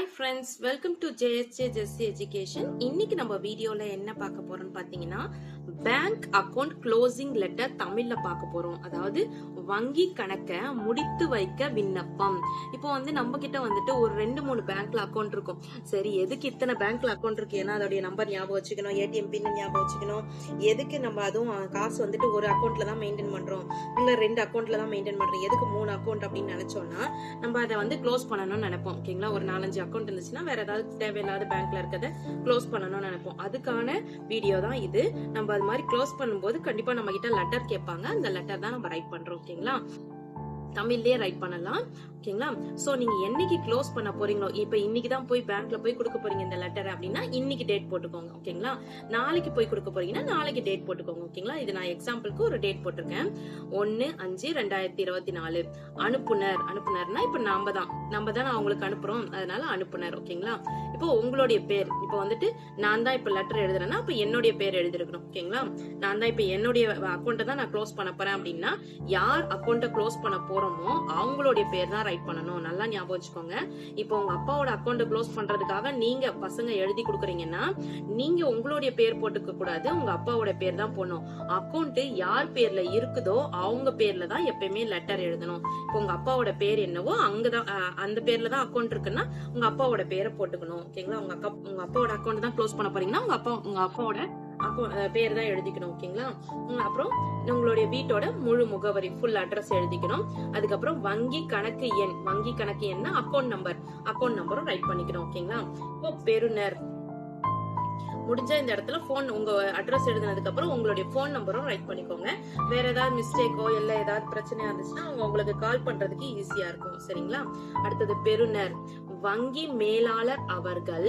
Hi friends welcome to JSJ Jessy education இன்னைக்கு நம்ம வீடியோல என்ன பார்க்க போறோம்னு பாத்தீங்கன்னா பேங்க் அக்கவுண்ட் க்ளோசிங் லெட்டர் தமிழ்ல பார்க்க போறோம். அதாவது வங்கி கணக்கை முடித்து வைக்க விண்ணப்பம். இப்போ வந்து நம்ம கிட்ட வந்துட்டு ஒரு ரெண்டு மூணு பேங்க்ல அக்கவுண்ட் இருக்கும். சரி எதுக்கு இத்தனை பேங்க்ல அக்கவுண்ட் இருக்கு? ஏன்னா அதோடைய நம்பர் ஞாபகம் வச்சுக்கணும். ஏடிஎம் பின் ஞாபகம் வச்சுக்கணும். எதுக்கு நம்ம அதுவும் காசு வந்துட்டு ஒரு அக்கௌண்ட்ல தான் மெயின்டைன் பண்றோம். இல்ல ரெண்டு அக்கௌண்ட்ல தான் மெயின்டைன் பண்றோம். எதுக்கு மூணு அக்கௌண்ட் அப்படின்னு நினைச்சோம்னா நம்ம அதை வந்து க்ளோஸ் பண்ணணும்னு நினைப்போம். ஓகேங்களா ஒரு நாலஞ்சு அக்கௌண்ட் இருந்துச்சுன்னா வேற ஏதாவது தேவையில்லாத பேங்க்ல இருக்கிறத க்ளோஸ் பண்ணணும்னு நினைப்போம். அதுக்கான வீடியோ தான் இது. நம்ம அது மாதிரி க்ளோஸ் பண்ணும்போது கண்டிப்பா நம்ம கிட்ட லெட்டர் கேட்பாங்க. அந்த லெட்டர் தான் நம்ம ரைட் பண்றோம் ஓகேங்களா தமிழ்லேயே ரைட் பண்ணலாம். ஓகேங்களா சோ நீங்க என்னைக்கு க்ளோஸ் பண்ண போறீங்களோ இப்ப இன்னைக்கு தான் போய் பேங்க்ல போய் கொடுக்க போறீங்க இந்த லெட்டர் அப்படின்னா இன்னைக்கு டேட் போட்டுக்கோங்க. ஓகேங்களா நாளைக்கு போய் கொடுக்க போறீங்கன்னா நாளைக்கு டேட் போட்டுக்கோங்க. ஓகேங்களா இது நான் எக்ஸாம்பிளுக்கு ஒரு டேட் போட்டிருக்கேன். ஒன்னு அஞ்சு ரெண்டாயிரத்தி இருபத்தி நாலு. அனுப்புனர். அனுப்புனர்னா இப்ப நம்ம தான். நம்ம தான் அவங்களுக்கு அனுப்புறோம். அதனால அனுப்புனர். ஓகேங்களா இப்போ உங்களுடைய பேர். இப்போ வந்துட்டு நான் தான் இப்ப லெட்டர் எழுதுறேன்னா இப்போ என்னுடைய பேர் எழுதிருக்கணும். ஓகேங்களா நான் தான் இப்ப என்னுடைய அக்கௌண்ட்டை தான் நான் க்ளோஸ் பண்ண போறேன் அப்படின்னா யார் அக்கௌண்ட்டை க்ளோஸ் பண்ண போறோமோ அவங்களுடைய பேர் தான் ரைட் பண்ணணும். நல்லா ஞாபகம் வச்சுக்கோங்க. இப்போ உங்க அப்பாவோட அக்கௌண்ட்டை க்ளோஸ் பண்றதுக்காக நீங்க பசங்க எழுதி கொடுக்குறீங்கன்னா நீங்க உங்களுடைய பேர் போட்டுக்க கூடாது. உங்க அப்பாவோட பேர் தான் போடணும். அக்கௌண்ட் யார் பேர்ல இருக்குதோ அவங்க பேர்ல தான் எப்பயுமே லெட்டர் எழுதணும். இப்போ உங்க அப்பாவோட பேர் என்னவோ அங்கதான் அந்த பேர்ல தான் அக்கௌண்ட் இருக்குன்னா உங்க அப்பாவோட பேரை போட்டுக்கணும். ஓகேங்களா உங்க அக்கா உங்க அப்பாவோட அக்கௌண்ட் தான் க்ளோஸ் பண்ண போறீங்கன்னா உங்க அப்பா உங்க அப்பாவோட பேர் தான் எழுதிக்கணும் ஓகேங்களா அப்புறம் உங்களுடைய வீட்டோட முழு முகவரி ஃபுல் அட்ரஸ் எழுதிக்கணும். அதுக்கப்புறம் வங்கி கணக்கு எண் வங்கி கணக்கு எண்ணா அக்கௌண்ட் நம்பர் அக்கௌண்ட் நம்பரும் ரைட் பண்ணிக்கணும் ஓகேங்களா இப்போ பெறுநர். முடிஞ்ச இந்த இடத்துல போன் உங்க அட்ரஸ் எழுதினதுக்கு அப்புறம் உங்களுடைய போன் நம்பரும் ரைட் பண்ணிக்கோங்க. வேற ஏதாவது மிஸ்டேக்கோ இல்ல ஏதாவது பிரச்சனையா இருந்துச்சுன்னா அவங்க உங்களுக்கு கால் பண்றதுக்கு ஈஸியா இருக்கும் சரிங்களா? அடுத்தது பெறுநர். வங்கி மேலாளர் அவர்கள்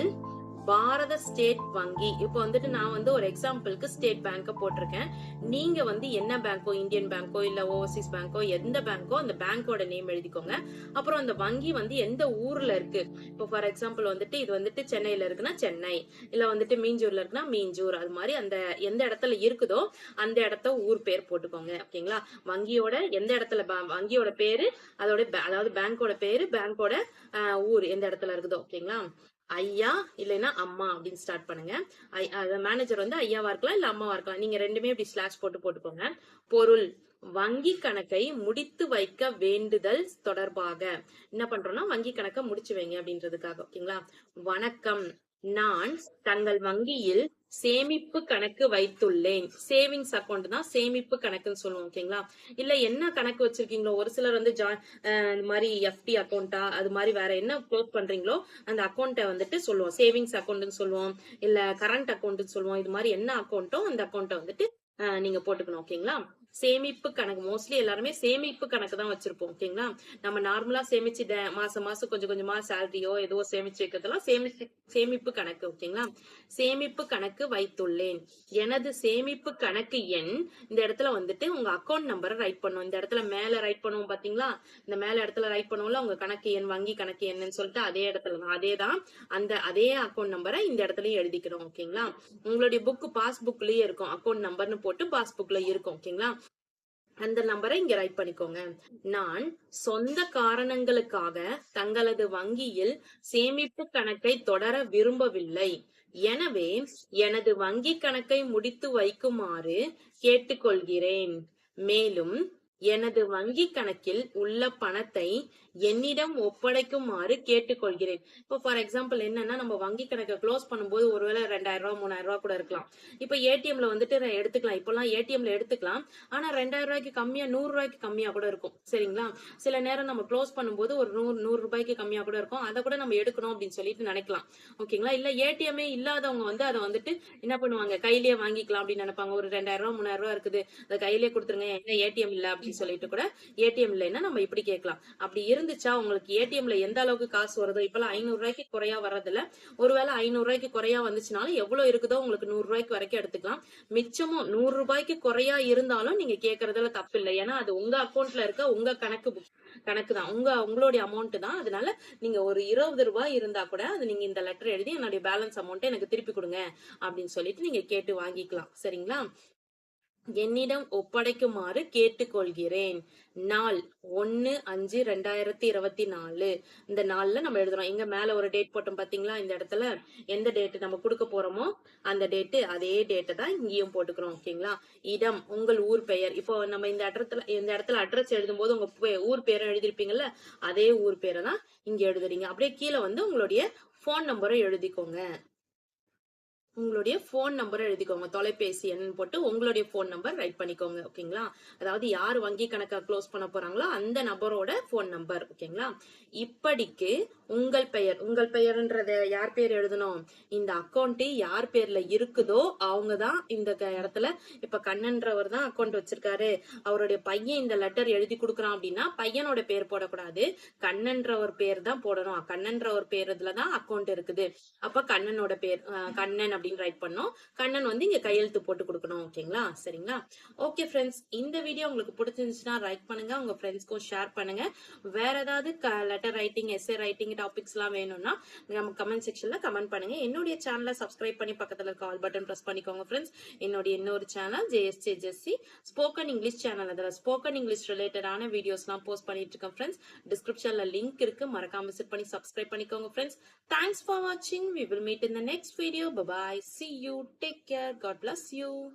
பாரத ஸ்டேட் வங்கி. இப்போ வந்துட்டு நான் வந்து ஒரு எக்ஸாம்பிளுக்கு ஸ்டேட் பேங்க போட்டிருக்கேன். நீங்க வந்து என்ன பேங்கோ இந்தியன் பேங்கோ இல்ல ஓவர்சீஸ் பேங்கோ எந்த பேங்கோ அந்த பேங்கோட நேம் எழுதிக்கோங்க. அப்புறம் அந்த வங்கி வந்து எந்த ஊர்ல இருக்கு? இப்போ ஃபார் எக்ஸாம்பிள் வந்துட்டு இது வந்துட்டு சென்னையில இருக்குன்னா சென்னை. இல்ல வந்துட்டு மீஞ்சூர்ல இருக்குன்னா மீஞ்சூர். அது மாதிரி அந்த எந்த இடத்துல இருக்குதோ அந்த இடத்த ஊர் பேர் போட்டுக்கோங்க. ஓகேங்களா? வங்கியோட எந்த இடத்துல வங்கியோட பேரு அதோட அதாவது பேங்கோட பேரு பேங்கோட ஊர் எந்த இடத்துல இருக்குதோ. ஓகேங்களா? ஐயா இல்லைன்னா அம்மா அப்படின்னு ஸ்டார்ட் பண்ணுங்க. மேனேஜர் வந்து ஐயாவா இருக்கலாம் இல்ல அம்மாவா இருக்கலாம். நீங்க ரெண்டுமே இப்படி ஸ்லாஷ் போட்டு போட்டுக்கோங்க. பொருள் வங்கி கணக்கை முடித்து வைக்க வேண்டுதல் தொடர்பாக. என்ன பண்றோம்னா வங்கி கணக்கை முடிச்சு வைங்க அப்படின்றதுக்காக ஓகேங்களா வணக்கம். நான் தங்கள் வங்கியில் சேமிப்பு கணக்கு வைத்துள்ளேன். சேவிங்ஸ் அக்கௌண்ட் தான் சேமிப்பு கணக்குன்னு சொல்லுவோம் ஓகேங்களா இல்ல என்ன கணக்கு வச்சிருக்கீங்களோ? ஒரு சிலர் வந்து ஜா இந்த மாதிரி எஃப்டி அக்கௌண்டா அது மாதிரி வேற என்ன க்ளோஸ் பண்றீங்களோ அந்த அக்கௌண்ட்டை வந்துட்டு சொல்லுவோம். சேவிங்ஸ் அக்கௌண்ட்னு சொல்லுவோம். இல்ல கரண்ட் அக்கௌண்ட்னு சொல்லுவோம். இது மாதிரி என்ன அக்கௌண்ட்டோ அந்த அக்கௌண்ட்டை வந்துட்டு நீங்க போட்டுக்கணும் ஓகேங்களா சேமிப்பு கணக்கு. மோஸ்ட்லி எல்லாருமே சேமிப்பு கணக்கு தான் வச்சிருப்போம் ஓகேங்களா நம்ம நார்மலா சேமிச்சு மாசம் மாசம் கொஞ்சம் கொஞ்சமா சேலரியோ ஏதோ சேமிச்சு வைக்கிறதெல்லாம் சேமிச்சு சேமிப்பு கணக்கு ஓகேங்களா சேமிப்பு கணக்கு வைத்துள்ளேன். எனது சேமிப்பு கணக்கு எண் இந்த இடத்துல வந்துட்டு உங்க அக்கௌண்ட் நம்பரை ரைட் பண்ணும். இந்த இடத்துல மேல ரைட் பண்ணுவோம் பாத்தீங்களா? இந்த மேல இடத்துல ரைட் பண்ணுவோம்ல உங்க கணக்கு எண் வங்கி கணக்கு எண்ணுன்னு சொல்லிட்டு அதே இடத்துல தான் அதே தான் அந்த அதே அக்கௌண்ட் நம்பரை இந்த இடத்துலயும் எழுதிக்கிறோம் ஓகேங்களா உங்களுடைய புக் பாஸ்புக்லயே இருக்கும் அக்கௌண்ட் நம்பர்னு போட்டு பாஸ்புக்ல இருக்கும் ஓகேங்களா அந்த நம்பரை இங்க ரைட் பண்ணிக்கோங்க. நான் சொந்த காரணங்களுக்காக தங்களது வங்கியில் சேமிப்பு கணக்கை தொடர விரும்பவில்லை. எனவே எனது வங்கி கணக்கை முடித்து வைக்குமாறு கேட்டுக்கொள்கிறேன். மேலும் எனது வங்கி கணக்கில் உள்ள பணத்தை என்னிடம் ஒப்படைக்குமாறு கேட்டுக்கொள்கிறேன். இப்போ ஃபார் எக்ஸாம்பிள் என்னன்னா நம்ம வங்கி கணக்கை க்ளோஸ் பண்ணும்போது ஒருவேளை ரெண்டாயிரம் ரூபா மூணாயிரம் ரூபா கூட இருக்கலாம். இப்போ ஏடிஎம்ல வந்துட்டு நான் எடுத்துக்கலாம். இப்போலாம் ஏடிஎம்ல எடுத்துக்கலாம். ஆனா ரெண்டாயிரம் ரூபாய்க்கு கம்மியா நூறு ரூபாய்க்கு கம்மியா கூட இருக்கும். சரிங்களா? சில நேரம் நம்ம க்ளோஸ் பண்ணும்போது ஒரு நூறு நூறு ரூபாய்க்கு கம்மியா கூட இருக்கும். அதை கூட நம்ம எடுக்கணும் அப்படின்னு சொல்லிட்டு நினைக்கலாம். ஓகேங்களா? இல்ல ஏடிஎம்மே இல்லாதவங்க வந்து அதை வந்துட்டு என்ன பண்ணுவாங்க? கையிலேயே வாங்கிக்கலாம் அப்படின்னு நினைப்பாங்க. ஒரு ரெண்டாயிரம் ரூபா மூணாயிரம் ரூபா இருக்குது. அதை கையிலேயே கொடுத்துருங்க. ஏடிஎம் இல்ல அப்படின்னு சொல்லிட்டு கூட ஏடிஎம் இல்லைன்னா நம்ம இப்படி கேட்கலாம். அப்படி இருந்துச்சா? உங்களுக்கு ஏடிஎம்ல எந்த அளவுக்கு காசு வருதோ இப்பெல்லாம் ஐநூறு ரூபாய்க்கு குறையா வர்றதில்ல. ஒருவேளை ஐநூறு ரூபாய்க்கு குறையா வந்துச்சுனாலும் எவ்வளவு இருக்குதோ உங்களுக்கு நூறு ரூபாய்க்கு வரைக்கும் எடுத்துக்கலாம். மிச்சமும் நூறு ரூபாய்க்கு குறையா இருந்தாலும் நீங்க கேட்கறதுல தப்பு இல்லை. ஏன்னா அது உங்க அக்கௌண்ட்ல இருக்க உங்க கணக்கு book- கணக்கு தான். உங்க உங்களுடைய அமௌண்ட் தான். அதனால நீங்க ஒரு இருபது ரூபாய் இருந்தா கூட அது நீங்க இந்த லெட்டர் எழுதி என்னுடைய பேலன்ஸ் அமௌண்ட் எனக்கு திருப்பி கொடுங்க அப்படின்னு சொல்லிட்டு நீங்க கேட்டு வாங்கிக்கலாம். சரிங்களா? என்னிடம் ஒப்படைக்குமாறு கேட்டுக்கொள்கிறேன். நாள் ஒன்னு அஞ்சு ரெண்டாயிரத்தி இருபத்தி நாலு. இந்த நாள்ல நம்ம எழுதுறோம் இங்க மேல ஒரு டேட் போட்டோம் பாத்தீங்களா? இந்த இடத்துல எந்த டேட் நம்ம கொடுக்க போறோமோ அந்த டேட்டு அதே டேட்டை தான் இங்கேயும் போட்டுக்கிறோம். ஓகேங்களா? இடம் உங்கள் ஊர் பெயர். இப்போ நம்ம இந்த இடத்துல இந்த இடத்துல அட்ரஸ் எழுதும் போது உங்க ஊர் பேரை எழுதிருப்பீங்கல்ல அதே ஊர் பேரை தான் இங்க எழுதுறீங்க. அப்படியே கீழே வந்து உங்களுடைய ஃபோன் நம்பரை எழுதிக்கோங்க. உங்களுடைய ஃபோன் நம்பரை எழுதிக்கோங்க. தொலைபேசி எண் போட்டு உங்களுடைய ஃபோன் நம்பர் ரைட் பண்ணிக்கோங்க ஓகேங்களா? அதாவது யார் வங்கி கணக்கை க்ளோஸ் பண்ண போறாங்களோ அந்த நபரோட ஃபோன் நம்பர் ஓகேங்களா? இப்படிக்கு உங்கள் பெயர் உங்கள் பெயர்ன்றத யார் பேர் எழுதணும்? இந்த அக்கௌண்ட் யார் பேர்ல இருக்குதோ அவங்க தான் இந்த க- இடத்துல இப்ப கண்ணன்றவர் தான் அக்கௌண்ட் வச்சிருக்காரு. அவருடைய பையன் இந்த லெட்டர் எழுதி கொடுக்குறான் அப்படின்னா பையனோட பேர் போடக்கூடாது. கண்ணன்றவர் பேர் தான் போடணும். கண்ணன்றவர் பேர் இதுல தான் அக்கௌண்ட் இருக்குது. அப்ப கண்ணனோட பேர் கண்ணன் அப்படின்னு ரைட் பண்ணோம். கண்ணன் வந்து இங்க கையெழுத்து போட்டு கொடுக்கணும் ஓகேங்களா சரிங்களா? ஓகே ஃப்ரெண்ட்ஸ் இந்த வீடியோ உங்களுக்கு பிடிச்சிருந்துச்சுன்னா லைக் பண்ணுங்க. உங்க ஃப்ரெண்ட்ஸ்க்கும் ஷேர் பண்ணுங்க. வேற ஏதாவது letter writing essay writing topics எல்லாம் வேணும்னா நம்ம கமெண்ட் செக்ஷன்ல கமெண்ட் பண்ணுங்க. என்னுடைய சேனலை சப்ஸ்கிரைப் பண்ணி பக்கத்துல இருக்க ஆல் பட்டன் பிரஸ் பண்ணிக்கோங்க ஃப்ரெண்ட்ஸ் என்னுடைய இன்னொரு channel JSJ Jessy spoken English channel அதில் ஸ்போக்கன் இங்கிலீஷ் ரிலேட்டடான வீடியோஸ்லாம் போஸ்ட் பண்ணிட்டு இருக்கேன் ஃப்ரெண்ட்ஸ் டிஸ்கிரிப்ஷன்ல லிங்க் இருக்கு. மறக்காம விசிட் பண்ணி சப்ஸ்கிரைப் பண்ணிக்கோங்க ஃப்ரெண்ட்ஸ் தேங்க்ஸ் ஃபார் வாட்சிங் we will meet in the next video bye bye I see you. Take care. God bless you.